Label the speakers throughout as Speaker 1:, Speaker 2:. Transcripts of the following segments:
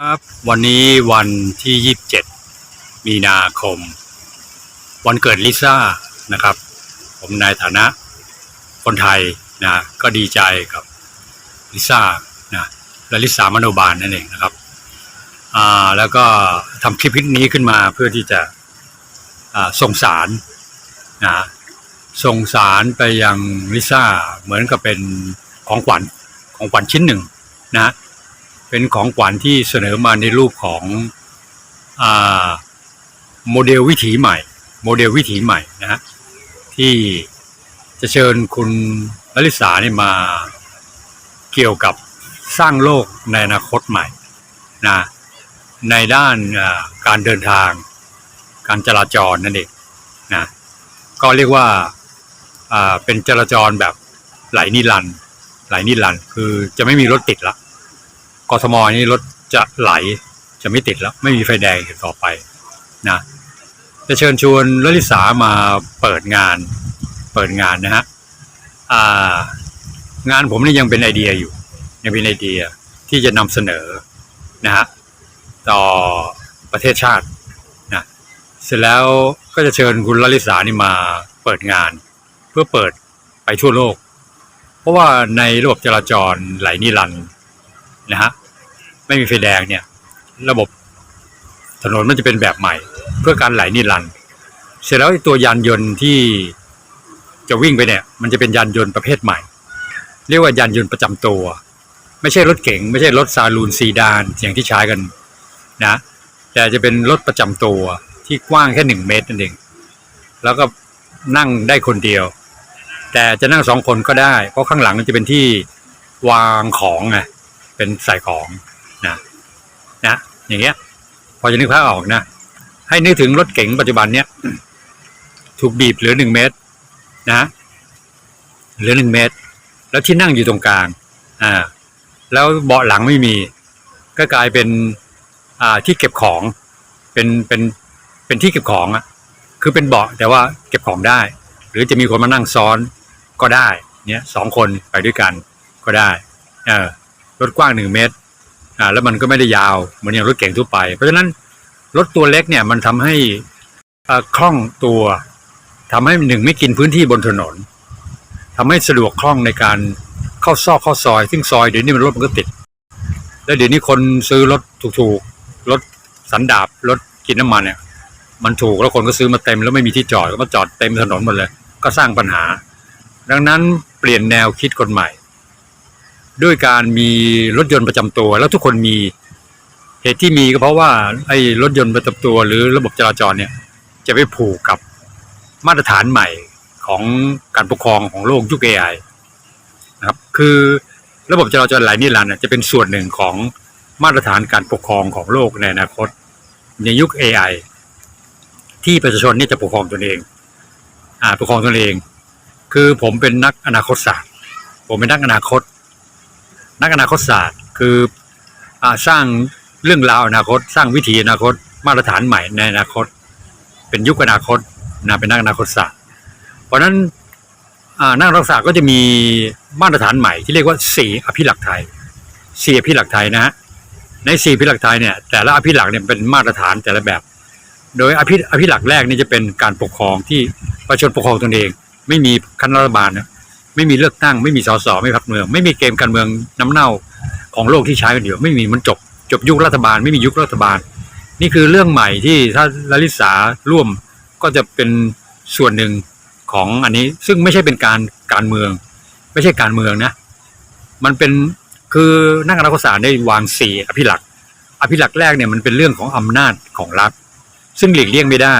Speaker 1: ครับวันนี้วันที่ 27 มีนาคม วันเกิดลิซ่านะครับ ผมในฐานะคนไทยนะก็ดีใจกับลิซ่านะและลิซ่ามโนบาลนั่นเองนะครับอ่าแล้วก็ทำคลิปนี้ขึ้นมาเพื่อที่จะอ่าส่งสารนะส่งสารไปยังลิซ่าเหมือนกับเป็นของขวัญของขวัญชิ้นหนึ่งนะ เป็นของขวัญที่เสนอมาในรูปของอาโมเดลวิถีใหม่ โมเดลวิถีใหม่นะฮะที่จะเชิญคุณลลิสาเนี่ยมาเกี่ยวกับสร้างโลกในอนาคตใหม่นะในด้านการเดินทาง การจราจรนั่นเองนะก็เรียกว่าเป็นจราจรแบบไหลนิรันต์ไหลนิรันต์คือจะไม่มีรถติดละ กทมนี่รถจะไหลจะไม่ติดแล้ว ไม่มีไฟแดงต่อไปนะจะเชิญชวนลลิสามาเปิดงาน เปิดงานนะฮะงานผมนี่ยังเป็นไอเดียอยู่ ยังเป็นไอเดียที่จะนำเสนอนะฮะต่อประเทศชาตินะเสร็จแล้วก็จะเชิญคุณลลิสานี่มาเปิดงาน เพื่อเปิดไปทั่วโลก เพราะว่าในระบบจราจรไหลนิรันนะฮะ ไม่มีไฟแดงเนี่ย ระบบถนนมันจะเป็นแบบใหม่ เพื่อการไหลนิรันด์เสร็จแล้วตัวยานยนต์ที่จะวิ่งไปเนี่ย มันจะเป็นยานยนต์ประเภทใหม่ เรียกว่ายานยนต์ประจำตัว ไม่ใช่รถเก๋งไม่ใช่รถซาลูนซีดานอย่างที่ใช้กันนะ แต่จะเป็นรถประจำตัวที่กว้างแค่หนึ่งเมตรนั่นเองแล้วก็นั่งได้คนเดียว แต่จะนั่งสองคนก็ได้ เพราะข้างหลังมันจะเป็นที่วางของไงเป็นใส่ของ นะอย่างเงี้ย พอจะนึกภาพออกนะ ให้นึกถึงรถเก๋งปัจจุบันเนี้ยถูกบีบเหลือหนึ่งเมตร นะเหลือหนึ่งเมตร แล้วที่นั่งอยู่ตรงกลาง อ่า แล้วเบาะหลังไม่มี ก็กลายเป็น อ่าที่เก็บของ เป็นเป็นเป็นที่เก็บของอะ คือเป็นเบาะแต่ว่าเก็บของได้ หรือจะมีคนมานั่งซ้อนก็ได้ เนี่ยสองคนไปด้วยกันก็ได้ เออรถกว้างหนึ่งเมตร อ่าแล้วมันก็ไม่ได้ยาวเหมือนอย่างรถเก๋งทั่วไป เพราะฉะนั้นรถตัวเล็กเนี่ยมันทำให้คล่องตัวทำให้หนึ่งไม่กินพื้นที่บนถนนทำให้สะดวกคล่องในการเข้าซอกเข้าซอย ซึ่งซอยเดี๋ยวนี้มันรถมันก็ติด แล้วเดี๋ยวนี้คนซื้อรถถูกๆรถสันดาบรถกินน้ำมันเนี่ยมันถูกแล้วคนก็ซื้อมาเต็มแล้วไม่มีที่จอดก็มาจอดเต็มถนนหมดเลย ก็สร้างปัญหา ดังนั้นเปลี่ยนแนวคิดคนใหม่ ด้วยการมีรถยนต์ประจำตัว แล้วทุกคนมีเหตุที่มีก็เพราะว่าไอ้รถยนต์ประจำตัว หรือระบบจราจรเนี่ยจะไปผูกกับมาตรฐานใหม่ของการปกครองของโลกยุค AI นะครับคือระบบจราจรหลายนิรันดร์จะเป็นส่วนหนึ่งของมาตรฐานการปกครองของโลกในอนาคต ในยุค AI ที่ประชาชนนี่จะปกครองตนเอง อ่าปกครองตนเอง คือผมเป็นนักอนาคตศาสตร์ ผมเป็นนักอนาคต นักอนาคตศาสตร์ คืออสร้างเรื่องราวอนาคต สร้างวิถีอนาคต มาตรฐานใหม่ในอนาคต เป็นยุคอนาคตนะเป็นนักอนาคตศาสตร์ เพราะนั้นนักอนาคตศาสตร์ก็จะมีมาตรฐานใหม่ที่เรียกว่าสี่อภิหลักไทยสี่อภิหลักไทยนะฮะในสี่อภิหลักไทยเนี่ยแต่ละอภิหลักเนี่ยเป็นมาตรฐานแต่ละแบบ โดยอภิอภิหลักแรกนี่จะเป็นการปกครองที่ประชาชนปกครองตนเอง ไม่มีคณะรัฐบาลนะ ไม่มีเลือกตั้ง ไม่มีสสไม่พรรคเมือง ไม่มีเกมการเมืองน้ำเน่าของโลกที่ใช้กันอยู่ไม่มีมันจบ จบยุครัฐบาล ไม่มียุครัฐบาล นี่คือเรื่องใหม่ที่ถ้าลลิสาร่วมก็จะเป็นส่วนหนึ่งของอันนี้ซึ่งไม่ใช่เป็นการการเมือง ไม่ใช่การเมืองนะ มันเป็นคือนักอนาคตศาสตร์ได้วางสี่อภิหลัก อภิหลักแรกเนี่ยมันเป็นเรื่องของอำนาจของรัฐ ซึ่งหลีกเลี่ยงไม่ได้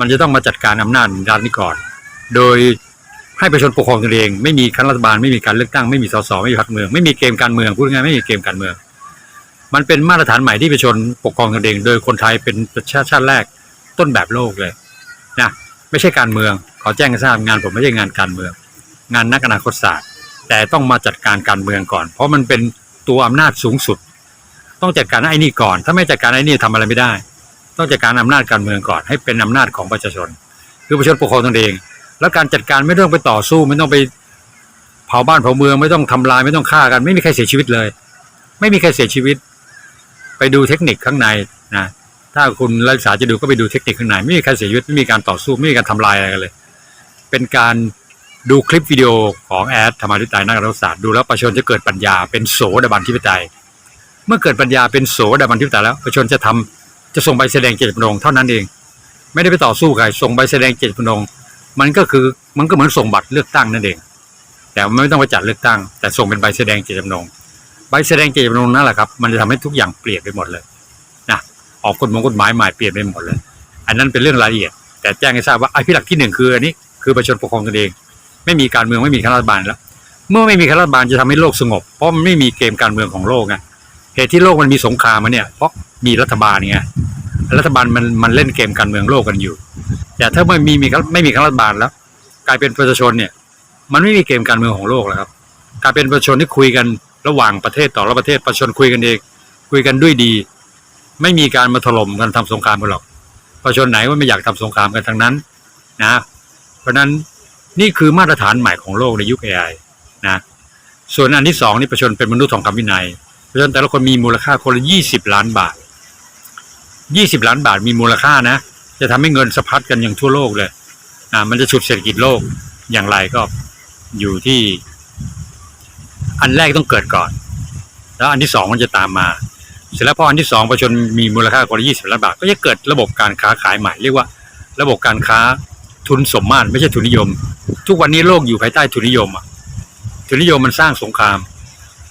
Speaker 1: มันจะต้องมาจัดการอำนาจรัฐนี้ก่อน โดย ให้ประชาชนปกครองตัวเอง ไม่มีคณะรัฐบาลไม่มีการเลือกตั้งไม่มีสสไม่มีพรรคเมืองไม่มีเกมการเมืองพูดง่ายๆไม่มีเกมการเมือง มันเป็นมาตรฐานใหม่ที่ประชาชนปกครองตนเอง โดยคนไทยเป็นประชาชาติแรกต้นแบบโลกเลยนะไม่ใช่การเมืองขอแจ้งให้ทราบงานผมไม่ใช่งานการเมือง งานนักอนาคตศาสตร์ แต่ต้องมาจัดการการเมืองก่อน เพราะมันเป็นตัวอำนาจสูงสุด ต้องจัดการไอ้นี่ก่อน ถ้าไม่จัดการไอ้นี่ทำอะไรไม่ได้ ต้องจัดการอำนาจการเมืองก่อน ให้เป็นอำนาจของประชาชน คือประชาชนปกครองตนเอง แล้วการจัดการไม่ต้องไปต่อสู้ไม่ต้องไปเผาบ้านเผาเมืองไม่ต้องทำลายไม่ต้องฆ่ากัน ไม่มีใครเสียชีวิตเลย ไม่มีใครเสียชีวิต ไปดูเทคนิคข้างในนะถ้าคุณรักษาจะดูก็ไปดูเทคนิคข้างในไม่มีใครเสียชีวิตไม่มีการต่อสู้ไม่มีการทำลายอะไรกันเลย เป็นการดูคลิปวิดีโอของแอดธรรมาธิปไตยนักรัฐศาสตร์ดูแล้วประชาชนจะเกิดปัญญาเป็นโสดาบันทิปไตยเมื่อเกิดปัญญาเป็นโสดาบันทิปไตยแล้วประชาชนจะทำจะส่งใบแสดงเจตจำนงเท่านั้นเอง ไม่ได้ไปต่อสู้ใครส่งใบแสดงเจตจำนง มันก็คือมันก็เหมือนส่งบัตรเลือกตั้งนั่นเอง แต่ไม่ต้องไปจัดเลือกตั้ง แต่ส่งเป็นใบแสดงเจตจำนง ใบแสดงเจตจำนงนั่นแหละครับ มันจะทำให้ทุกอย่างเปลี่ยนไปหมดเลยนะออกกฎหมายกฎหมายใหม่เปลี่ยนไปหมดเลย อันนั้นเป็นเรื่องรายละเอียด แต่แจ้งให้ทราบว่าไอ้พิหลักที่หนึ่งคืออันนี้คือประชาชนปกครองตนเอง ไม่มีการเมืองไม่มีข้าราชบาลแล้ว เมื่อไม่มีข้าราชบาลจะทำให้โลกสงบ เพราะมันไม่มีเกมการเมืองของโลกไงเหตุที่โลกมันมีสงครามมาเนี่ยเพราะมีรัฐบาลไงรัฐบาลมันมันเล่นเกมการเมืองโลกกันอยู่ แต่ถ้าไม่มีมีไม่มีข้าราชบาลแล้ว กลายเป็นประชาชนเนี่ย มันไม่มีเกมการเมืองของโลกแล้วครับกลายเป็นประชาชนที่คุยกันระหว่างประเทศต่อระประเทศประชาชนคุยกันเองคุยกันด้วยดี ไม่มีการมาถล่มกันทำสงครามกันหรอกประชาชนไหนว่าไม่อยากทำสงครามกันทั้งนั้นนะ เพราะฉะนั้นนี่คือมาตรฐานใหม่ของโลกในยุค AI นะส่วนอันที่สองนี่ประชาชนเป็นมนุษย์ทองคำวินัยประชาชนแต่ละคนมีมูลค่าคนละยี่สิบล้านบาทยี่สิบล้านบาทมีมูลค่านะ จะทำให้เงินสะพัดกันอย่างทั่วโลกเลยอ่ามันจะฉุดเศรษฐกิจโลกอย่างไรก็อยู่ที่ อันแรกต้องเกิดก่อน แล้วอันที่สองมันจะตามมา เสร็จแล้วพออันที่สองประชาชนมีมูลค่ากว่ายี่สิบล้านบาทก็จะเกิดระบบการค้าขายใหม่เรียกว่า ระบบการค้าทุนสมมาตรไม่ใช่ทุนนิยม ทุกวันนี้โลกอยู่ภายใต้ทุนนิยมอะทุนนิยมมันสร้างสงคราม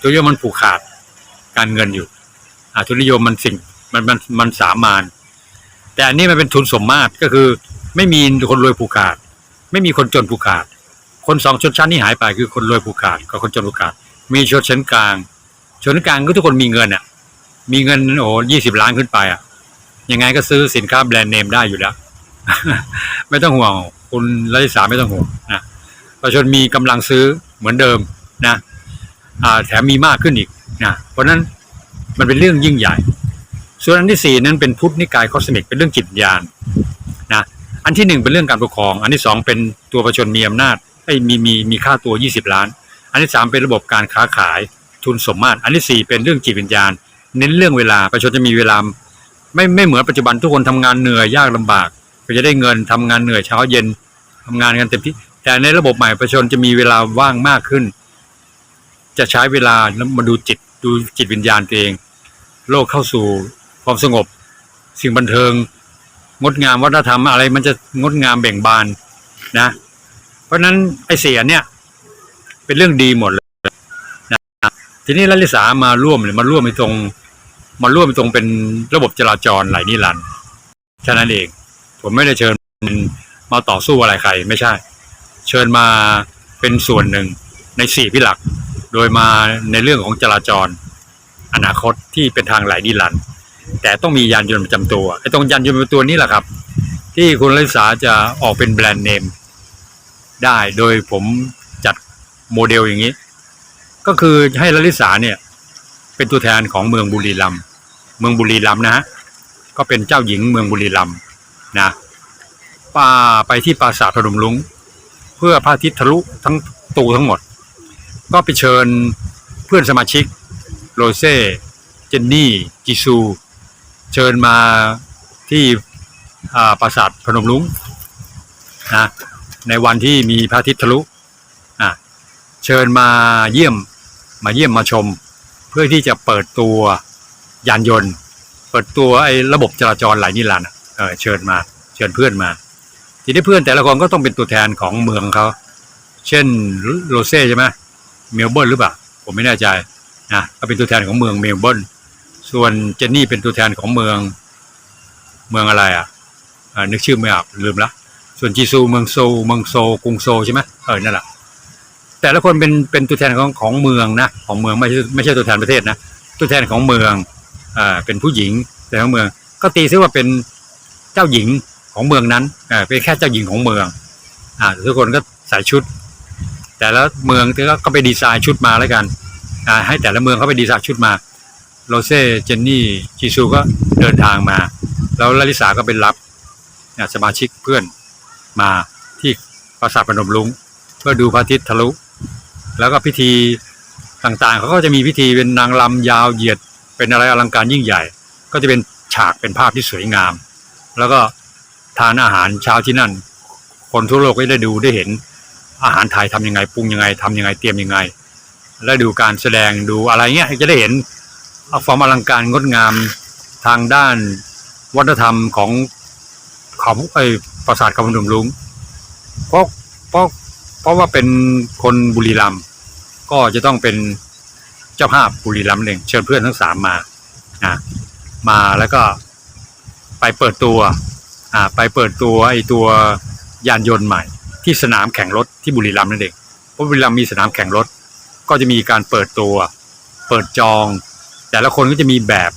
Speaker 1: ทุนนิยมมันผูกขาดการเงินอยู่ อ่าทุนนิยมมันสิ่งมันมันมันสามาน แต่อันนี้มันเป็นทุนสมมาตรก็คือ ไม่มีคนรวยผูกขาด ไม่มีคนจนผูกขาด คนสองชนชั้นที่หายไปคือคนรวยผูกขาดกับคนจนผูกขาด มีชนชั้นกลาง ชนชั้นกลางก็ทุกคนมีเงินอะ มีเงินโอ้ยี่สิบล้านขึ้นไปอะ ยังไงก็ซื้อสินค้าแบรนด์เนมได้อยู่แล้ว ไม่ต้องห่วงคุณรัฐสาไม่ต้องห่วงนะประชาชนมีกำลังซื้อเหมือนเดิมนะอ่าแถมมีมากขึ้นอีกนะเพราะฉะนั้นมันเป็นเรื่องยิ่งใหญ่ ส่วนอันที่สี่นั้นเป็นพุทธนิกายคอสมิกเป็นเรื่องจิตวิญญาณนะอันที่หนึ่งเป็นเรื่องการปกครอง อันที่สองเป็นตัวประชาชนมีอำนาจไอ้มีมีมีค่าตัวยี่สิบล้าน อันที่สามเป็นระบบการค้าขายทุนสมมาตร อันที่สี่เป็นเรื่องจิตวิญญาณ เน้นเรื่องเวลาประชาชนจะมีเวลาไม่ไม่เหมือนปัจจุบันทุกคนทำงานเหนื่อยยากลำบากเพื่อจะได้เงินทำงานเหนื่อยเช้าเย็นทำงานกันเต็มที่แต่ในระบบใหม่ประชาชนจะมีเวลาว่างมากขึ้น จะใช้เวลาแล้วมาดูจิตดูจิตวิญญาณตัวเอง โลกเข้าสู่ ความสงบ สิ่งบันเทิง งดงามวัฒนธรรมอะไร มันจะงดงามเบ่งบานนะ เพราะนั้นไอเสียเนี่ย เป็นเรื่องดีหมดเลยนะทีนี้รัลิสามาร่วมเลยมาร่วมในตรงมาร่วมตรงเป็นระบบจราจรไหลนิรันดร์แค่นั้นเอง ผมไม่ได้เชิญมาต่อสู้อะไรใคร ไม่ใช่ เชิญมาเป็นส่วนหนึ่งในสี่พิหลัก โดยมาในเรื่องของจราจร อนาคตที่เป็นทางไหลนิรันดร์ แต่ต้องมียานยนต์ประจำตัวไอ้ตรงยานยนต์ประจำตัวนี้แหละครับ ที่คุณลิสาจะออกเป็นแบรนด์เนมได้โดยผมจัดโมเดลอย่างนี้ ก็คือให้ลลิสาเนี่ยเป็นตัวแทนของเมืองบุรีรัมย์เมืองบุรีรัมย์นะฮะก็เป็นเจ้าหญิงเมืองบุรีรัมย์นะป้าไปที่ปราสาทพนมลุงเพื่อพระอาทิตย์ทะลุทั้งตูทั้งหมด ก็ไปเชิญเพื่อนสมาชิกโรเซ่เจนนี่จิซู เชิญมาที่อาปราสาทพนมลุงนะในวันที่มีพระอาทิตย์ทะลุอะเชิญมาเยี่ยมมาเยี่ยมมาชม เพื่อที่จะเปิดตัวยานยนต์ เปิดตัวไอ้ระบบจราจรไหลนิรันด์เออเชิญมาเชิญเพื่อนมา ทีนี้เพื่อนแต่ละคนก็ต้องเป็นตัวแทนของเมืองเขาเช่นโรเซ่ใช่ไหมเมลเบิร์นหรือเปล่าผมไม่แน่ใจนะก็เป็นตัวแทนของเมืองเมลเบิร์น ส่วนเจนนี่เป็นตัวแทนของเมืองเมืองอะไรอะอ่านึกชื่อไม่ออกลืมละส่วนจีซูเมืองโซเมืองโซกรุงโซใช่ไหมเออนั่นแหละแต่ละคนเป็นเป็นตัวแทนของของเมืองนะของเมืองไม่ใช่ไม่ใช่ตัวแทนประเทศนะตัวแทนของเมืองอ่าเป็นผู้หญิงแต่ของเมือง ก็ตีซิว่าเป็นเจ้าหญิงของเมืองนั้นเออเป็นแค่เจ้าหญิงของเมืองอ่าทุกคนก็ใส่ชุด แต่ละเมืองก็ก็ไปดีไซน์ชุดมาแล้วกันอ่าให้แต่ละเมืองเขาไปดีไซน์ชุดมา โรเซ่เจนนี่จีซูก็เดินทางมา แล้วลลิสาก็เป็นรับสมาชิกเพื่อนมาที่ปราสาทพนมลุงเพื่อดูพระอาทิตย์ทะลุ แล้วก็พิธีต่างๆเขาก็จะมีพิธีเป็นนางรำยาวเหยียดเป็นอะไรอลังการยิ่งใหญ่ ก็จะเป็นฉากเป็นภาพที่สวยงาม แล้วก็ทานอาหารเช้าที่นั่น คนทั่วโลกก็ได้ดูได้เห็นอาหารไทยทำยังไงปรุงยังไงทำยังไงเตรียมยังไง และดูการแสดงดูอะไรเงี้ยจะได้เห็น ความอลังการงดงามทางด้านวัฒนธรรมของของไอ้ปราสาทคำพนมรุ้งเพราะเพราะเพราะว่าเป็นคนบุรีรัมย์ก็จะต้องเป็นเจ้าภาพบุรีรัมย์เองเชิญเพื่อนทั้งสามมานะมาแล้วก็ไปเปิดตัวอ่าไปเปิดตัวไอ้ตัวยานยนต์ใหม่ ที่สนามแข่งรถที่บุรีรัมย์นั่นเองเพราะบุรีรัมย์มีสนามแข่งรถ ก็จะมีการเปิดตัว เปิดจอง แต่ละคนก็จะมีแบบ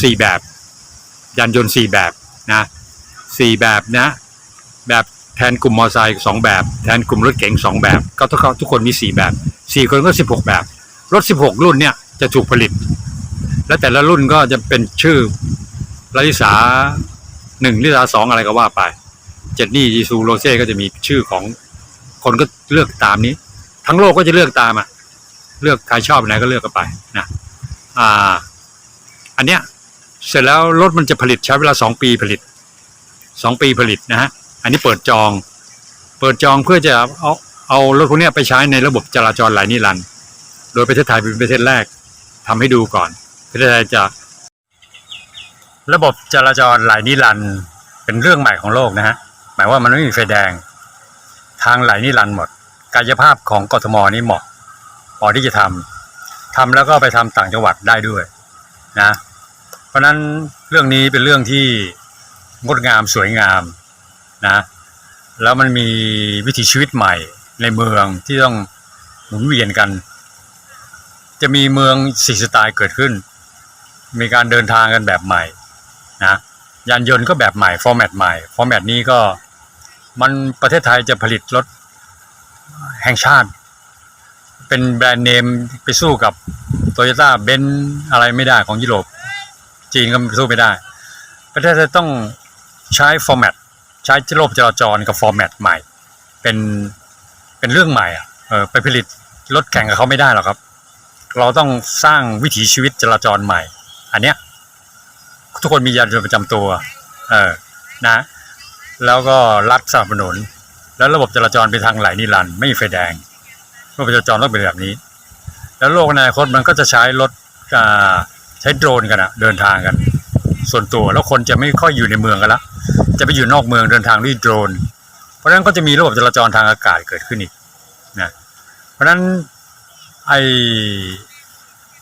Speaker 1: สี่แบบยานยนต์สี่แบบนะสี่แบบนะแบบแทนกลุ่มมอเตอร์ไซค์สองแบบ แทนกลุ่มรถเก๋งสองแบบ ก็ทุกคนทุกคนมีสี่แบบสี่คนก็สิบหกแบบ รถสิบหกรุ่นเนี่ยจะถูกผลิต และแต่ละรุ่นก็จะเป็นชื่อลลิสาหนึ่งลิสาสองอะไรก็ว่าไป เจนนี่ยีซูโรเซ่ก็จะมีชื่อของคนก็เลือกตามนี้ ทั้งโลกก็จะเลือกตามอะ เลือกใครชอบไหนก็เลือกกันไปนะ อ่า อันเนี้ยเสร็จแล้วรถมันจะผลิตใช้เวลาสองปีผลิตสองปีผลิตนะฮะอันนี้เปิดจอง เปิดจองเพื่อจะเอาเอารถพวกเนี้ยไปใช้ในระบบจราจรหลายนิรันด์โดยประเทศไทยเป็นประเทศแรกทำให้ดูก่อนประเทศไทยจะ ระบบจราจรหลายนิรันด์เป็นเรื่องใหม่ของโลกนะฮะหมายว่ามันไม่มีไฟแดง ทางหลายนิรันด์หมด กายภาพของกทมนี่เหมาะพอที่จะทำ ทำแล้วก็ไปทำต่างจังหวัดได้ด้วยนะ เพราะฉะนั้นเรื่องนี้เป็นเรื่องที่งดงามสวยงามนะ แล้วมันมีวิถีชีวิตใหม่ในเมืองที่ต้องหมุนเวียนกัน จะมีเมืองสี่สไตล์เกิดขึ้น มีการเดินทางกันแบบใหม่นะยานยนต์ก็แบบใหม่ ฟอร์แมตใหม่ ฟอร์แมตนี้ก็มันประเทศไทยจะผลิตรถแห่งชาติ เป็นแบรนด์เนมไปสู้กับโตโยต้าเบนอะไรไม่ได้ของยุโรป จีนก็สู้ไม่ได้ ประเทศไทยต้องใช้ฟอร์แมตใช้ระบบจราจรกับฟอร์แมตใหม่ เป็นเป็นเรื่องใหม่อะเออไปผลิตรถแข่งกับเขาไม่ได้หรอกครับ เราต้องสร้างวิถีชีวิตจราจรใหม่ อันเนี้ยทุกคนมียานยนต์ประจำตัว เออนะ แล้วก็รัฐสนับสนุน แล้วระบบจราจรไปทางไหลนิรันดร์ไม่มีไฟแดง ระบบจราจรต้องเป็นแบบนี้ แล้วโลกในอนาคตมันก็จะใช้รถใช้โดรนกันอะเดินทางกัน ส่วนตัวแล้วคนจะไม่ค่อยอยู่ในเมืองกันละจะไปอยู่นอกเมืองเดินทางด้วยโดรน เพราะฉะนั้นก็จะมีระบบจราจรทางอากาศเกิดขึ้นอีกนะเพราะฉะนั้นไอ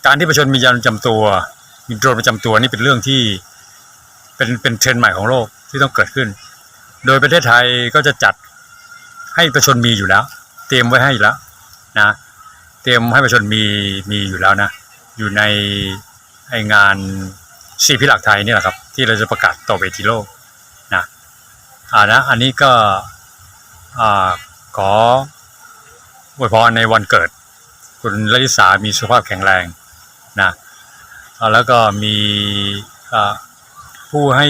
Speaker 1: การที่ประชาชนมียานประจำตัวมีโดรนประจำตัวนี่เป็นเรื่องที่เป็นเป็นเทรนด์ใหม่ของโลกที่ต้องเกิดขึ้น โดยประเทศไทยก็จะจัดให้ประชาชนมีอยู่แล้ว เตรียมไว้ให้แล้ว นะเตรียมให้ประชาชนมีมีอยู่แล้วนะ อยู่ในไองานสี่พิลักไทยนี่แหละครับ ที่เราจะประกาศต่อเวทีโลกนะอ่านะอันนี้ก็อ่าขออวยพรในวันเกิด คุณลลิสามีสุขภาพแข็งแรงนะแล้วก็มีผู้ให้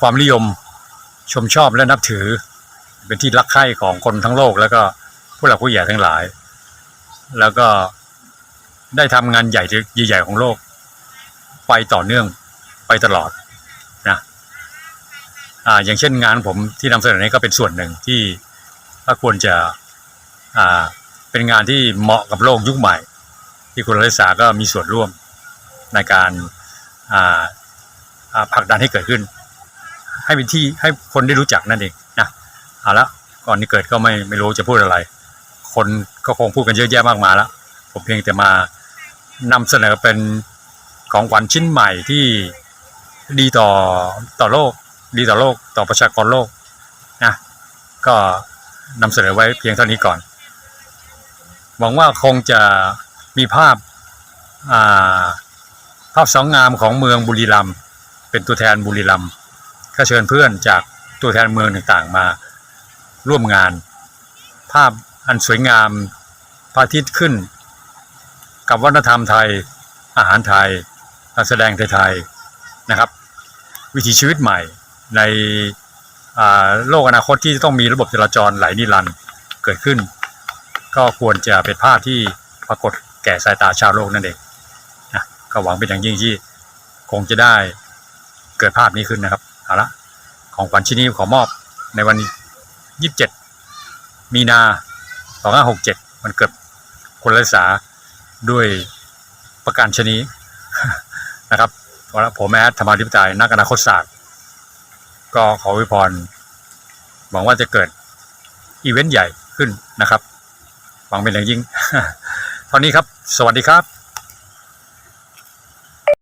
Speaker 1: ความนิยมชมชอบและนับถือ เป็นที่รักใคร่ของคนทั้งโลกแล้วก็ ผู้หลักผู้ใหญ่ทั้งหลาย แล้วก็ได้ทำงานใหญ่ใหญ่ๆของโลก ไปต่อเนื่องไปตลอดนะอ่าอย่างเช่นงานผมที่นำเสนอนี้ก็เป็นส่วนหนึ่งที่ก็ควรจะอ่าเป็นงานที่เหมาะกับโลกยุคใหม่ ที่คุณรัศาก็มีส่วนร่วมในการอ่าอ่าผลักดันให้เกิดขึ้น ให้เป็นที่ให้คนได้รู้จักนั่นเองนะเอาละก่อนที่เกิดก็ไม่ไม่รู้จะพูดอะไร คนก็คงพูดกันเยอะแยะมากมายแล้ว ผมเพียงแต่มานำเสนอเป็นของขวัญชิ้นใหม่ที่ดีต่อต่อโลก ดีต่อโลก ต่อประชากรโลกนะก็นำเสนอไว้เพียงเท่านี้ก่อน หวังว่าคงจะมีภาพาภาพสองงามของเมืองบุรีรัมย์เป็นตัวแทนบุรีรัมย์ก็เชิญเพื่อนจากตัวแทนเมืองต่างๆมาร่วมงาน ภาพ อันสวยงามพระอาทิตย์ขึ้น กับวัฒนธรรมไทย อาหารไทยการแสดงไทยๆนะครับ วิถีชีวิตใหม่ในโลกอนาคตที่ต้องมีระบบจราจรไหลนิรันด์เกิดขึ้น ก็ควรจะเป็นภาพที่ปรากฏแก่สายตาชาวโลกนั่นเองนะก็หวังเป็นอย่างยิ่งที่คงจะได้เกิดภาพนี้ขึ้นนะครับเอาละของขวัญชิ้นนี้ขอมอบในวันยี่สิบเจ็ดมีนา องห้าหกเจ็ดมันเกิดคนรักษาด้วยประการชนีนะครับวันละผมแอดธรรมาธิปไตยนักอนาคตศาสตร์ ก็ขออวยพรหวังว่าจะเกิดอีเวนต์ใหญ่ขึ้นนะครับหวังเป็นอย่างยิ่งเท่านี้ครับ สวัสดีครับ